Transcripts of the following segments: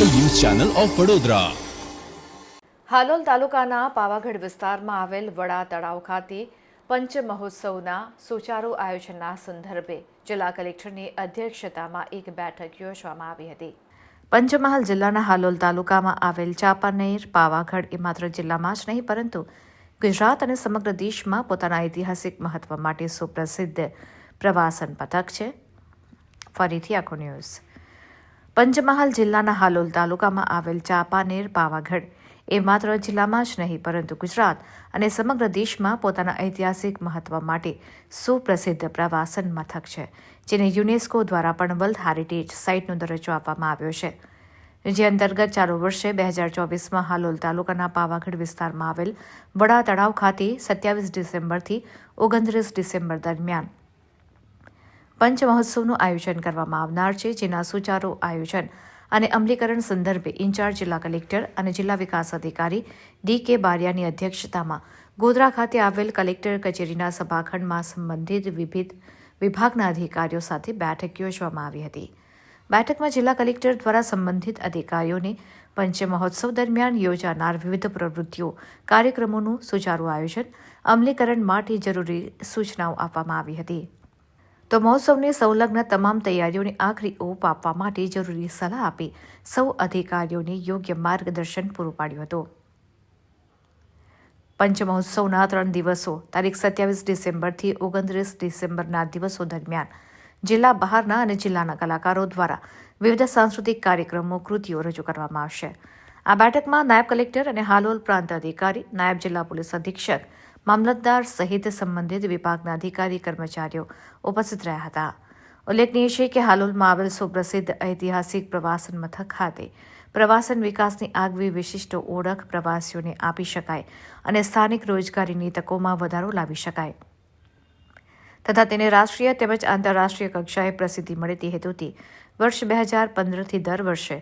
Channel of Vadodara. Halol તાલુકાના પાવાગઢ વિસ્તારમાં આવેલ વડા તળાવ ખાતે પંચ મહોત્સવના સુચારુ આયોજનના સંદર્ભે જિલ્લા કલેક્ટરની અધ્યક્ષતામાં એક બેઠક યોજવામાં આવી હતી. પંચમહાલ જિલ્લાના હાલોલ તાલુકામાં આવેલ ચાંપાનેર, પાવાગઢ એ માત્ર જિલ્લામાં જ નહીં, પરંતુ ગુજરાત અને સમગ્ર દેશમાં પોતાના ઐતિહાસિક મહત્વ માટે સુપ્રસિદ્ધ પ્રવાસન પથક છે. ફરીથી આખો ન્યૂઝ. પંચમહાલ જિલ્લાના હાલોલ તાલુકામાં આવેલ ચાંપાનેર પાવાગઢ. એ માત્ર જિલ્લામાં જ નહીં, પરંતુ ગુજરાત અને સમગ્ર દેશમાં પોતાના ઐતિહાસિક મહત્વ માટે સુપ્રસિદ્ધ પ્રવાસન મથક છે, જેને યુનેસ્કો દ્વારા પણ વર્લ્ડ હેરિટેજ સાઇટનો દરજ્જો આપવામાં આવ્યો છે. જે અંતર્ગત ચાલુ વર્ષે બે હજાર ચોવીસમાં હાલોલ તાલુકાના પાવાગઢ વિસ્તારમાં આવેલ વડા તળાવ ખાતે સત્યાવીસ ડિસેમ્બરથી ઓગણત્રીસ ડિસેમ્બર દરમિયાન પંચ મહોત્સવનું આયોજન કરવામાં આવનાર છે, જેના સુચારુ આયોજન અને અમલીકરણ સંદર્ભે ઇન્ચાર્જ જિલ્લા કલેક્ટર અને જિલ્લા વિકાસ અધિકારી ડી કે બારિયાની અધ્યક્ષતામાં ગોધરા ખાતે આવેલ કલેક્ટર કચેરીના સભાખંડમાં સંબંધિત વિવિધ વિભાગના અધિકારીઓ સાથે બેઠક યોજવામાં આવી હતી. બેઠકમાં જિલ્લા કલેક્ટર દ્વારા સંબંધિત અધિકારીઓને પંચમહોત્સવ દરમિયાન યોજાનાર વિવિધ પ્રવૃત્તિઓ, કાર્યક્રમોનું સુચારુ આયોજન, અમલીકરણ માટે જરૂરી સૂચનાઓ આપવામાં આવી હતી. તો મહોત્સવની સંલગ્ન તમામ તૈયારીઓની આખરી ઓપ આપવા માટે જરૂરી સલાહ આપી સૌ અધિકારીઓને યોગ્ય માર્ગદર્શન પૂરું પાડ્યું હતું. પંચમહોત્સવના ત્રણ દિવસો, તારીખ સત્યાવીસ ડિસેમ્બરથી ઓગણત્રીસ ડિસેમ્બરના દિવસો દરમિયાન જિલ્લા બહારના અને જિલ્લાના કલાકારો દ્વારા વિવિધ સાંસ્કૃતિક કાર્યક્રમો, કૃતિઓ રજૂ કરવામાં આવશે. આ બેઠકમાં નાયબ કલેક્ટર અને હાલોલ પ્રાંત અધિકારી, નાયબ જિલ્લા પોલીસ અધિક્ષક, મામલતદાર સહિત સંબંધિત વિભાગના અધિકારી, કર્મચારીઓ ઉપસ્થિત રહ્યા હતા. ઉલ્લેખનીય છે કે હાલોલમાં આવેલ સુપ્રસિદ્ધ ઐતિહાસિક પ્રવાસન મથક ખાતે પ્રવાસન વિકાસની આગવી વિશિષ્ટ ઓળખ પ્રવાસીઓને આપી શકાય અને સ્થાનિક રોજગારીની તકોમાં વધારો લાવી શકાય. તથા તેને રાષ્ટ્રીય તેમજ આંતરરાષ્ટ્રીય કક્ષાએ પ્રસિદ્ધિ મળે તે હેતુથી વર્ષ બે હજાર પંદરથી દર વર્ષે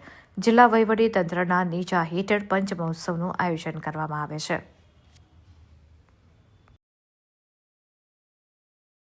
જિલ્લા વહીવટી તંત્રના નીચા હેઠળ પંચ મહોત્સવનું આયોજન કરવામાં આવે છે.